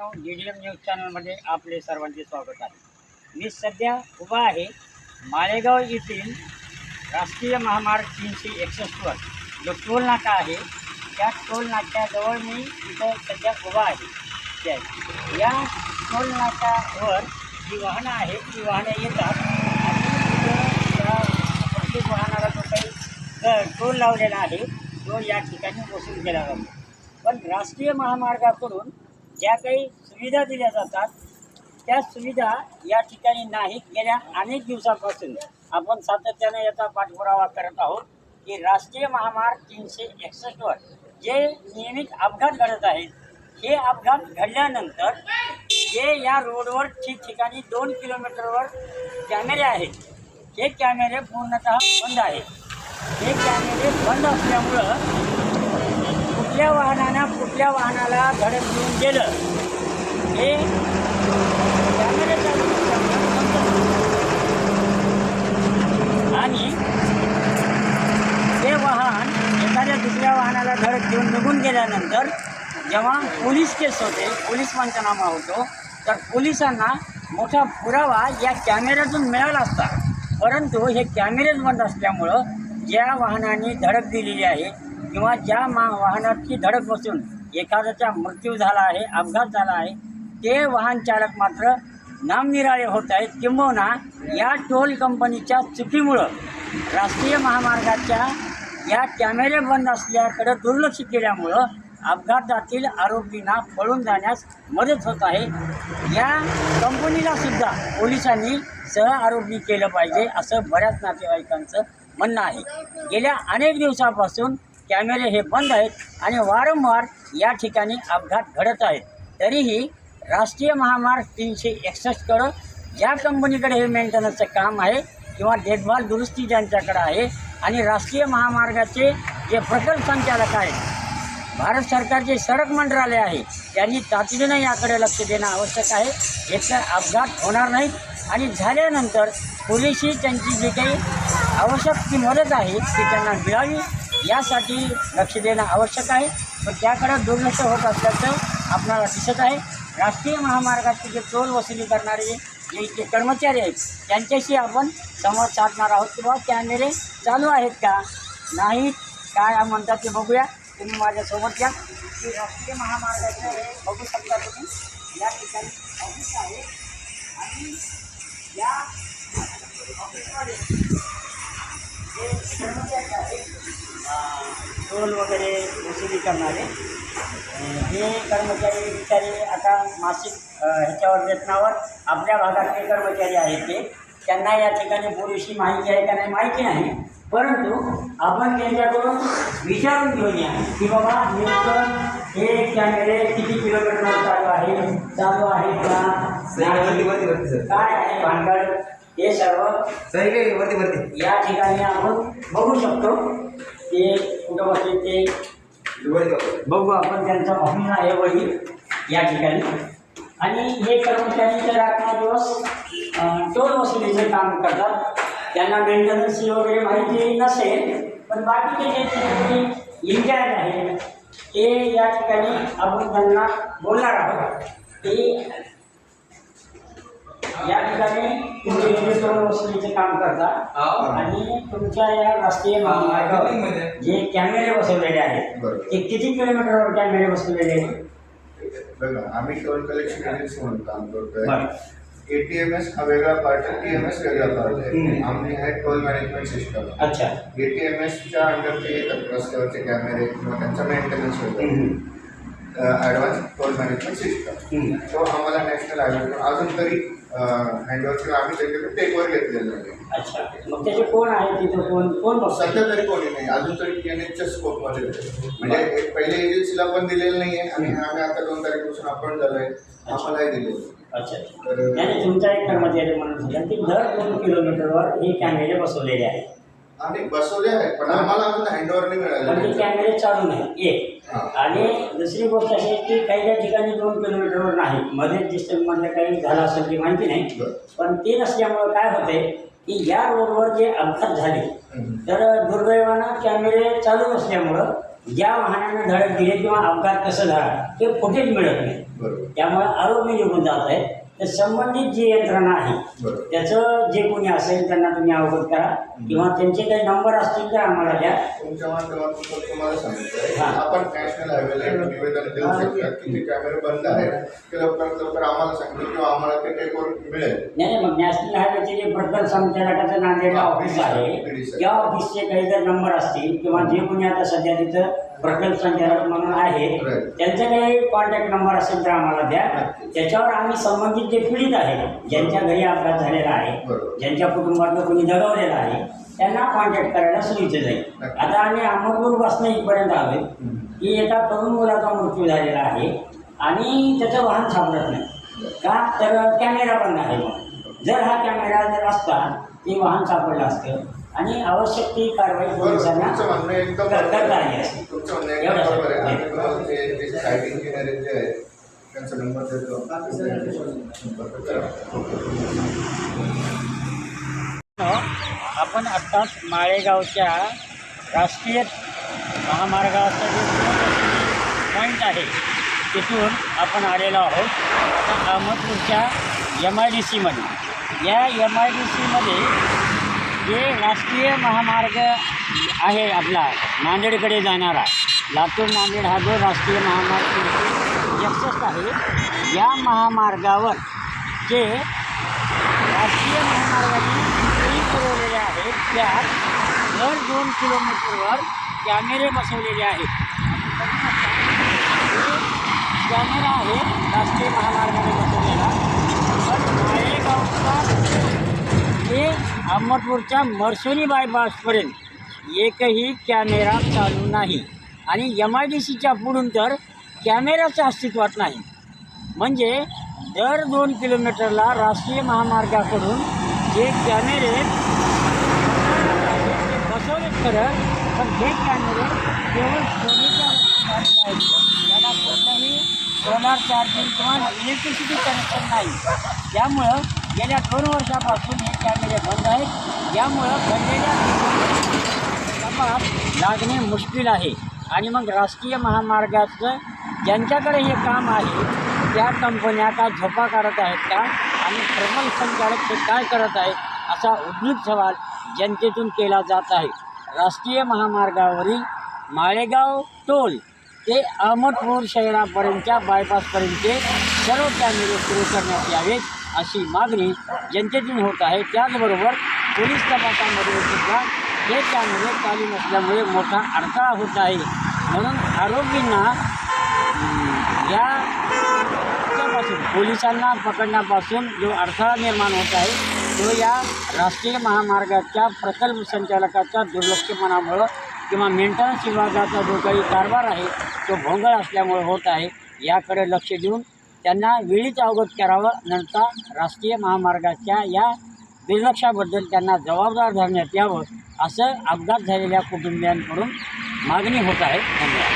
D D M news चॅनलमध्ये आपले सर्वांचे स्वागत आहे. मी सध्या उभा आहे माळेगाव येथील राष्ट्रीय महामार्ग तीनशे एकसष्टवर जो टोल नाका आहे त्या टोल नाक्याजवळ मी इथं सध्या उभा आहे. ते या टोल नाक्यावर जी वाहनं आहेत ती वाहनं येतात. प्रत्येक वाहनाला जो काही टोल लावलेला आहे तो या ठिकाणी वसूल केला जातो. पण राष्ट्रीय महामार्गाकडून ज्या काही सुविधा दिल्या जातात त्या सुविधा या ठिकाणी नाहीत गेल्या अनेक दिवसापासून आपण सातत्याने याचा पाठपुरावा करत आहोत की राष्ट्रीय महामार्ग तीनशे एकसष्टवर जे नियमित अपघात घडत आहेत हे अपघात घडल्यानंतर जे या रोडवर ठिकठिकाणी दोन किलोमीटरवर कॅमेरे आहेत हे कॅमेरे पूर्णतः बंद आहेत. हे कॅमेरे बंद असल्यामुळं कुठल्या वाहनानं कुठल्या वाहनाला धडक देऊन गेलं? हे कॅमेरे आणि ते वाहन एखाद्या दुसऱ्या वाहनाला धडक देऊन निघून गेल्यानंतर जेव्हा पोलीस केस होते पोलीस पंचनामा होतो तर पोलिसांना मोठा पुरावा या कॅमेऱ्यातून मिळाला असता. परंतु हे कॅमेरेच बंद असल्यामुळं ज्या वाहनाने धडक दिलेली आहे किंवा ज्या मा वाहनाची धडक बसून एखाद्याचा मृत्यू झाला आहे अपघात झाला आहे ते वाहन चालक मात्र नामनिराळे होत आहेत किंबहुना या टोल कंपनीच्या चुकीमुळं राष्ट्रीय महामार्गाच्या या कॅमेरे बंद असल्याकडे दुर्लक्ष केल्यामुळं अपघातातील आरोपींना पळून जाण्यास मदत होत आहे. या कंपनीला सुद्धा पोलिसांनी सहआरोपी केलं पाहिजे असं बऱ्याच नातेवाईकांचं म्हणणं आहे. गेल्या अनेक दिवसापासून कॅमेरे हे बंद आहेत आणि वारंवार या ठिकाणी अपघात घडत आहेत. तरीही राष्ट्रीय महामार्ग तीनशे एकसष्टकडं ज्या कंपनीकडे हे मेंटेनन्सचं काम आहे किंवा देखभाल दुरुस्ती ज्यांच्याकडे आहे आणि राष्ट्रीय महामार्गाचे जे प्रकल्प संचालक आहेत भारत सरकारचे सडक मंत्रालय आहे त्यांनी तातडीनं याकडे लक्ष देणं आवश्यक आहे. एकतर अपघात होणार नाहीत आणि झाल्यानंतर पोलिसही त्यांची जी काही आवश्यक ती मदत आहे ती त्यांना मिळावी यासाठी लक्ष देणं आवश्यक आहे. पण त्याकडे दुर्लक्ष होत असल्याचं आपल्याला दिसत आहे. राष्ट्रीय महामार्गाचे जे टोल वसुली करणारे जे इथले कर्मचारी आहेत त्यांच्याशी आपण संवाद साधणार आहोत की बाबा कॅमेरे चालू आहेत का? नाहीत काय म्हणतात ते बघूया. तुम्ही माझ्यासोबत या. की राष्ट्रीय महामार्गाचं बघू शकता तुम्ही. या ठिकाणी ऑफिस आहे. आणि या ऑफिसमध्ये टोल वगैरे वसुली करणारे. हे कर्मचारी बिचारे आता मासिक ह्याच्यावर वेतनावर आपल्या भागातले कर्मचारी आहेत ते. त्यांना या ठिकाणी पुरेशी माहिती आहे का नाही माहिती नाही. परंतु आपण त्यांच्याकडून विचारून घेऊन या की बाबा नेमकं हे कॅमेरे किती किलोमीटरवर चालू आहे चालू आहे का? काय आहे? भानगड. हे सर्व वरती वरती. या ठिकाणी आपण बघू शकतो ते कुठं बसले ते. बघू आपण त्यांचं ऑफिस आहे वही या ठिकाणी. आणि हे कर्मचारी तर रात्र दिवस टोल वसुलीचे काम करतात. त्यांना मेंटेनन्सची वगैरे माहिती नसेल पण बाकीचे जे इंचार्ज आहेत ते या ठिकाणी आपण त्यांना बोलणार आहोत. ते या ठिकाणी तुम्ही वसुलीचे काम करता हा. आणि तुमच्या या राष्ट्रीय महामार्गावर जे कॅमेरे बसवलेले आहेत बरोबर. ते किती किलोमीटरवर कॅमेरे बसवलेले आहेत आम्ही टोल कलेक्शन एजन्सी म्हणून काम करतोय. एटीएमएस हा वेगळा पार्ट आहे टीएमएस वेगळा पार्ट आहे. आम्ही आहे टोल मॅनेजमेंट सिस्टम अच्छा एटीएमएसच्या अंडर ते येतात रस्त्यावरचे कॅमेरे किंवा त्यांचा मेंटेनन्स होतो. Advance toll management system. तो आम्हाला नॅशनल हायवे अजून तरी हँडओव्हर किंवा आम्ही त्याच्याकडे टेकवर घेतलेलं नाही अच्छा. मग त्याचे कोण आहे तिथं? कोण कोण सध्या तरी कोणी नाही. अजून तरी टीएनएचच्या स्कोपमध्ये आहे. म्हणजे एक पहिले एजन्सीला पण दिलेलं नाही आहे आणि आम्ही आता दोन तारखेपासून आपण झालोय. आम्हालाही दिलेलं अच्छा. तर नाही तुमचा एक कर्मचारी म्हणून की दर दोन किलोमीटरवर हे कॅमेरे बसवलेले आहेत. आम्ही बसवले आहेत पण आम्हाला अजून हँडओव्हर नाही मिळालं. कॅमेरे चालू नाही एक. हा. आणि दुसरी गोष्ट अशी आहे की काही काही ठिकाणी दोन किलोमीटरवर नाही. मध्ये डिस्टन्समधलं काही झालं असेल की माहिती नाही. बरं. पण ते नसल्यामुळं काय होते की या रोडवर जे अपघात झाले हम्म. तर दुर्दैवानं कॅमेरे चालू नसल्यामुळं ज्या वाहनानं धडक दिली किंवा अपघात कसं झाला ते फुटेज मिळत नाही. बरोबर. त्यामुळे आरोग्य निघून जात आहे. तर संबंधित जी यंत्रणा आहे त्याचं जे कोणी असेल त्यांना तुम्ही अवगत करा. किंवा त्यांचे काही नंबर असतील तर आम्हाला द्या. तुमच्या माध्यमातून तुम्हाला सांगितलं हा. आपण नॅशनल हायवेला एक निवेदन देऊ शकता. की ते कॅमेरे बंद आहेत ते लवकरात लवकर आम्हाला सांगितलं किंवा आम्हाला ते टेकवर मिळेल. नाही नाही, मग नॅशनल हायवेचे जे प्रकल्प संचालकाचं नांदेडला ऑफिस आहे त्या ऑफिसचे काही जर नंबर असतील किंवा जे कोणी आता सध्या तिथं प्रकल्प संचालक म्हणून आहेत Right. त्यांचा काही कॉन्टॅक्ट नंबर असेल तर आम्हाला द्या. त्याच्यावर आम्ही संबंधित जे पीडित आहेत ज्यांच्या घरी अपघात झालेला आहे. ज्यांच्या कुटुंबातलं कोणी दगावलेलं आहे त्यांना कॉन्टॅक्ट करायला सोयीचं जाईल. आता आम्ही अहमदपूर बसणं इथपर्यंत आलोय. की एका तरुण मुलाचा मृत्यू झालेला आहे आणि त्याचं वाहन सापडत नाही. का? तर कॅमेरा बंद आहे. मग जर हा कॅमेरा जर असता ते वाहन सापडलं असतं. आणि आवश्यक ती कारवाई पोलिसांना करता बरोबर आली. असती. त्यांचा नंबर देतो. आपण आत्ताच माळेगावच्या राष्ट्रीय महामार्गाचा जो पॉईंट आहे तिथून आपण आलेलो आहोत. अहमदपूरच्या एम आय डी सीमध्ये या एम आय डी सीमध्ये जे राष्ट्रीय महामार्ग आहे आपला नांदेडकडे जाणारा लातूर नांदेड हा जो राष्ट्रीय महामार्ग एक्सस आहे या महामार्गावर जे राष्ट्रीय महामार्गाने सोयी पुरवलेल्या आहेत त्यात दर दोन किलोमीटरवर कॅमेरे बसवलेले आहेत. कॅमेरा आहे राष्ट्रीय महामार्गाने बसवलेला. पण माळेगावचा ते अहमदपूरच्या मर्सोनी बायपासपर्यंत एकही कॅमेरा चालू नाही. आणि एम आय डी सीच्या पुढून तर कॅमेराचं अस्तित्वात नाही. म्हणजे दर दोन किलोमीटरला राष्ट्रीय महामार्गाकडून जे कॅमेरे बसवले खरं पण हे कॅमेरे केवळ सोनीच्या चार्ज सोलार चार्जिंग किंवा इलेक्ट्रिसिटी कनेक्शन नाही. त्यामुळं गेल्या दोन वर्षापासून हे कॅमेरे बंद आहेत. यामुळं घडलेल्या लागणे मुश्किल आहे. आणि मग राष्ट्रीय महामार्गाचं ज्यांच्याकडे हे काम आहे त्या कंपन्या का झोपा काढत आहेत का? आणि थर्मल संचालक ते काय करत आहेत असा उद्भूत सवाल जनतेतून केला जात आहे. राष्ट्रीय महामार्गावरील माळेगाव टोल ते अहमदपूर शहरापर्यंतच्या बायपासपर्यंतचे सर्व कॅमेरे सुरू करण्यात यावेत. अशी मागणी जनतेतून होत आहे. त्याचबरोबर पोलीस तपासामध्ये सुद्धा हे त्यामुळे चालू नसल्यामुळे मोठा अडथळा होत आहे. म्हणून आरोपींना या पासून पोलिसांना पकडण्यापासून जो अडथळा निर्माण होत आहे तो या राष्ट्रीय महामार्गाच्या प्रकल्प संचालकाच्या दुर्लक्षपणामुळं किंवा मेंटेनन्स विभागाचा जो काही कारभार आहे तो भोंगळ असल्यामुळे होत आहे. याकडे लक्ष देऊन त्यांना वेळीच अवगत करावं. नंतर राष्ट्रीय महामार्गाच्या या दुर्लक्षाबद्दल त्यांना जबाबदार धरण्यात यावं असं अपघात झालेल्या कुटुंबियांकडून मागणी होत आहे. धन्यवाद.